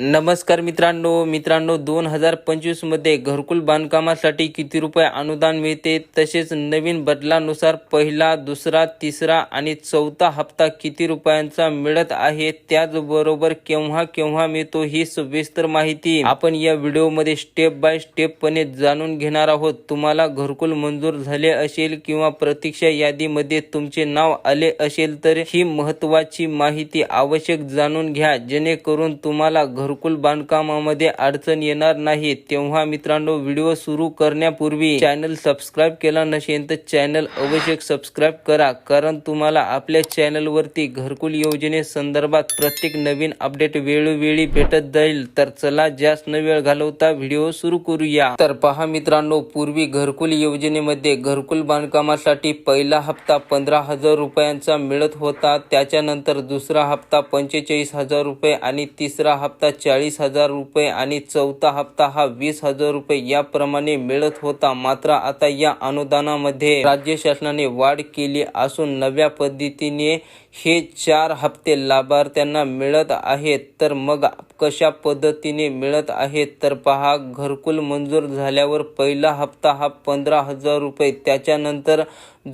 नमस्कार मित्रांनो. मित्रांनो दोन हजार पंचवीसमध्ये घरकुल बांधकामासाठी किती रुपये अनुदान मिळते? तसेच नवीन बदलानुसार पहिला दुसरा तिसरा आणि चौथा हप्ता किती रुपयांचा मिळत आहे? त्याचबरोबर केव्हा केव्हा मिळतो ही सविस्तर माहिती आपण या व्हिडिओमध्ये स्टेप बाय स्टेपपणे जाणून घेणार आहोत. तुम्हाला घरकुल मंजूर झाले असेल किंवा प्रतीक्षा यादीमध्ये तुमचे नाव आले असेल तर ही महत्त्वाची माहिती आवश्यक जाणून घ्या. जेणेकरून तुम्हाला घर घरकुल बांधकामामध्ये अडचण येणार नाही तेव्हा मित्रांनो व्हिडिओ सुरू करण्यापूर्वी चॅनल सबस्क्राईब केला नसेल तर चॅनल अवश्य सबस्क्राईब करा कारण तुम्हाला आपल्या चॅनलवरती घरकुल योजनेसंदर्भात प्रत्येक नवीन अपडेट वेळोवेळी भेटत जाईल. तर चला जास्त न वेळ घालवता व्हिडिओ सुरू करूया. तर पहा मित्रांनो पूर्वी घरकुल योजनेमध्ये घरकुल बांधकामासाठी पहिला हप्ता पंधरा हजार रुपयांचा मिळत होता. त्याच्यानंतर दुसरा हप्ता पंचेचाळीस हजार रुपये आणि तिसरा हप्ता चाळीस हजार रुपये आणि चौथा हप्ता हा वीस हजार रुपये याप्रमाणे मिळत होता. मात्र आता या अनुदानामध्ये राज्य शासनाने वाढ केली असून नव्या पद्धतीने हे चार हप्ते लाभार्थ्यांना मिळत आहेत. तर मग कशा पद्धतीने मिळत आहेत? तर पहा घरकुल मंजूर झाल्यावर पहिला हप्ता हा पंधरा हजार रुपये. त्याच्यानंतर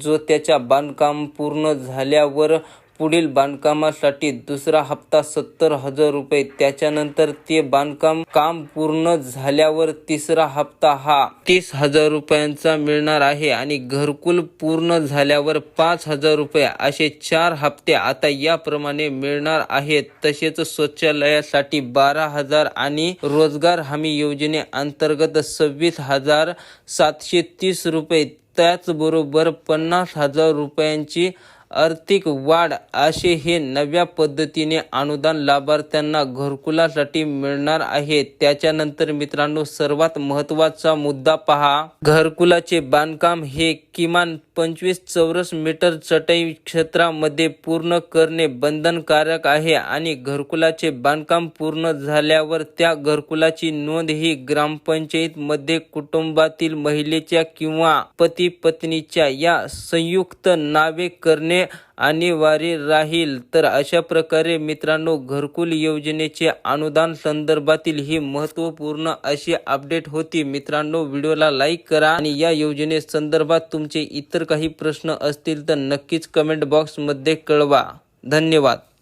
जो त्याच्या बांधकाम पूर्ण झाल्यावर पुढील बांधकामासाठी दुसरा हप्ता सत्तर हजार रुपये. त्याच्यानंतर ते बांधकाम काम पूर्ण झाल्यावर तिसरा हप्ता हा तीस हजार रुपयांचा मिळणार आहे आणि घरकुल पूर्ण झाल्यावर पाच हजार रुपये असे चार हप्ते आता याप्रमाणे मिळणार आहेत. तसेच शौचालयासाठी बारा हजार आणि रोजगार हमी योजनेअंतर्गत सव्वीस हजार सातशे तीस रुपये. त्याचबरोबर पन्नास हजार रुपयांची आर्थिक वाढ असे हे नव्या पद्धतीने अनुदान लाभार्थ्यांना घरकुलासाठी मिळणार आहे. त्याच्यानंतर मित्रांनो सर्वात महत्त्वाचा मुद्दा पहा. घरकुलाचे बांधकाम हे किमान पंचवीस चौरस मीटर चटई क्षेत्रामध्ये पूर्ण करणे बंधनकारक आहे आणि घरकुलाचे बांधकाम पूर्ण झाल्यावर त्या घरकुलाची नोंद ही ग्रामपंचायतमध्ये कुटुंबातील महिलेच्या किंवा पती पत्नीच्या या संयुक्त नावे करणे करणे अनिवार्य राहील. तर अशा प्रकारे मित्रांनो घरकुल योजनेचे अनुदान संदर्भातील ही महत्त्वपूर्ण अशी अपडेट होती. मित्रांनो व्हिडिओला लाईक करा आणि या योजने संदर्भात तुमचे इतर काही प्रश्न असतील तर नक्कीच कमेंट बॉक्समध्ये कळवा. धन्यवाद.